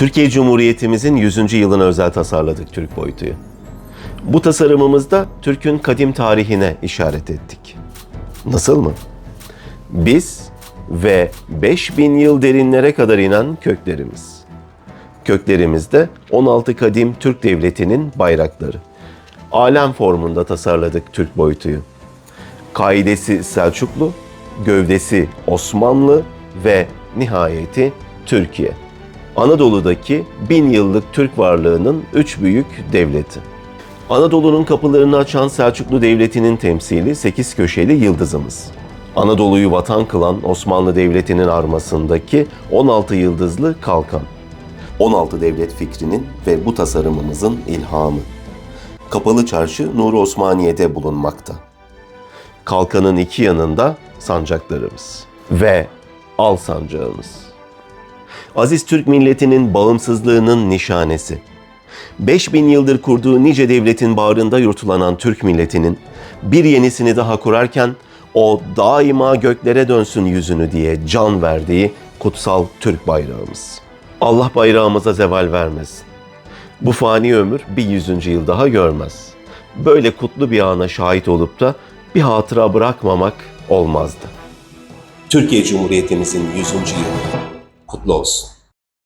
Türkiye Cumhuriyetimizin 100. yılına özel tasarladık Türk boyutuyu. Bu tasarımımızda Türk'ün kadim tarihine işaret ettik. Nasıl mı? Biz ve 5000 yıl derinlere kadar inen köklerimiz. Köklerimizde 16 kadim Türk devletinin bayrakları. Alem formunda tasarladık Türk boyutuyu. Kaidesi Selçuklu, gövdesi Osmanlı ve nihayeti Türkiye. Anadolu'daki bin yıllık Türk varlığının üç büyük devleti. Anadolu'nun kapılarını açan Selçuklu Devleti'nin temsili sekiz köşeli yıldızımız. Anadolu'yu vatan kılan Osmanlı Devleti'nin armasındaki 16 yıldızlı kalkan. 16 devlet fikrinin ve bu tasarımımızın ilhamı. Kapalı Çarşı Nur Osmaniye'de bulunmakta. Kalkanın iki yanında sancaklarımız ve al sancağımız. Aziz Türk milletinin bağımsızlığının nişanesi. 5000 yıldır kurduğu nice devletin bağrında yurtlanan Türk milletinin bir yenisini daha kurarken o daima göklere dönsün yüzünü diye can verdiği kutsal Türk bayrağımız. Allah bayrağımıza zeval vermesin. Bu fani ömür bir yüzüncü yıl daha görmez. Böyle kutlu bir ana şahit olup da bir hatıra bırakmamak olmazdı. Türkiye Cumhuriyetimizin 100. yılı kutlu.